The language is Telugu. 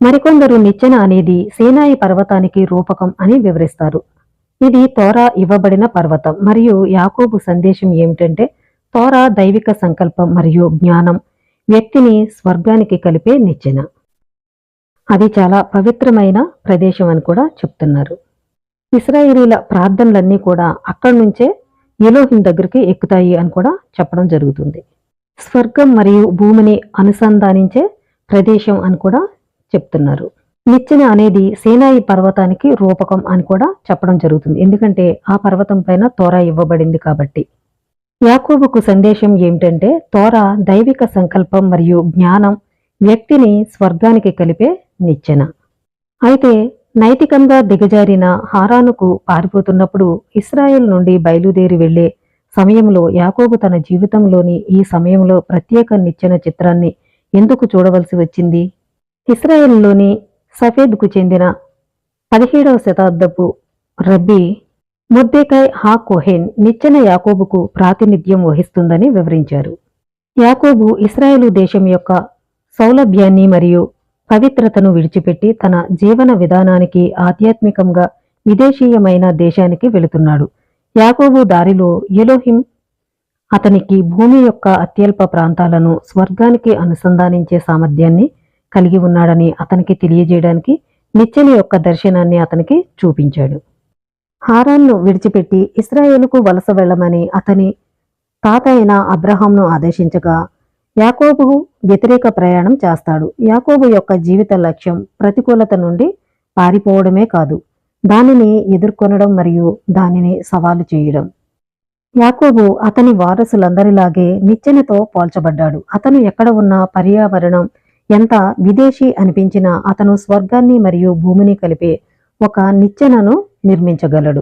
మరికొందరు నిచ్చెన అనేది సేనాయి పర్వతానికి రూపకం అని వివరిస్తారు. ఇది తోరా ఇవ్వబడిన పర్వతం. మరియు యాకోబు సందేశం ఏమిటంటే తోరా దైవిక సంకల్పం మరియు జ్ఞానం వ్యక్తిని స్వర్గానికి కలిపే నిచ్చెన. అది చాలా పవిత్రమైన ప్రదేశం అని కూడా చెప్తున్నారు. ఇస్రాయేలీల ప్రార్థనలన్నీ కూడా అక్కడి నుంచే ఎలోహిం దగ్గరికి ఎక్కుతాయి అని కూడా చెప్పడం జరుగుతుంది. స్వర్గం మరియు భూమిని అనుసంధానించే ప్రదేశం అని కూడా చెప్తున్నారు. నిచ్చెన అనేది సేనాయి పర్వతానికి రూపకం అని కూడా చెప్పడం జరుగుతుంది. ఎందుకంటే ఆ పర్వతం పైన తోర ఇవ్వబడింది కాబట్టి. యాకోబుకు సందేశం ఏమిటంటే తోరా దైవిక సంకల్పం మరియు జ్ఞానం వ్యక్తిని స్వర్గానికి కలిపే నిచ్చెన. అయితే నైతికంగా దిగజారిన హారానుకు పారిపోతున్నప్పుడు ఇస్రాయెల్ నుండి బయలుదేరి వెళ్ళే సమయంలో యాకోబు తన జీవితంలోని ఈ సమయంలో ప్రత్యేక నిచ్చెన చిత్రాన్ని ఎందుకు చూడవలసి వచ్చింది? ఇస్రాయెల్లోని సఫేద్కు చెందిన పదిహేడవ శతాబ్దపు రబ్బీ ముద్దెకాయ్ హా కోహెన్ నిచ్చెన యాకోబుకు ప్రాతినిధ్యం వహిస్తుందని వివరించారు. యాకోబు ఇస్రాయేలు దేశం యొక్క సౌలభ్యాన్ని మరియు పవిత్రతను విడిచిపెట్టి తన జీవన విధానానికి ఆధ్యాత్మికంగా విదేశీయమైన దేశానికి వెళుతున్నాడు. యాకోబు దారిలో ఎలోహిం అతనికి భూమి యొక్క అత్యల్ప ప్రాంతాలను స్వర్గానికి అనుసంధానించే సామర్థ్యాన్ని కలిగి ఉన్నాడని అతనికి తెలియజేయడానికి నిచ్చెన యొక్క దర్శనాన్ని అతనికి చూపించాడు. హారాన్ను విడిచిపెట్టి ఇస్రాయేలుకు వలస వెళ్ళమని అతని తాత అయిన అబ్రహాంను ఆదేశించగా యాకోబు వ్యతిరేక ప్రయాణం చేస్తాడు. యాకోబు యొక్క జీవిత లక్ష్యం ప్రతికూలత నుండి పారిపోవడమే కాదు దానిని ఎదుర్కొనడం మరియు దానిని సవాలు చేయడం. యాకోబు అతని వారసులందరిలాగే నిచ్చెనతో పోల్చబడ్డాడు. అతను ఎక్కడ ఉన్న పర్యావరణం ఎంత విదేశీ అనిపించినా అతను స్వర్గాన్ని మరియు భూమిని కలిపే ఒక నిచ్చెనను నిర్మించగలడు.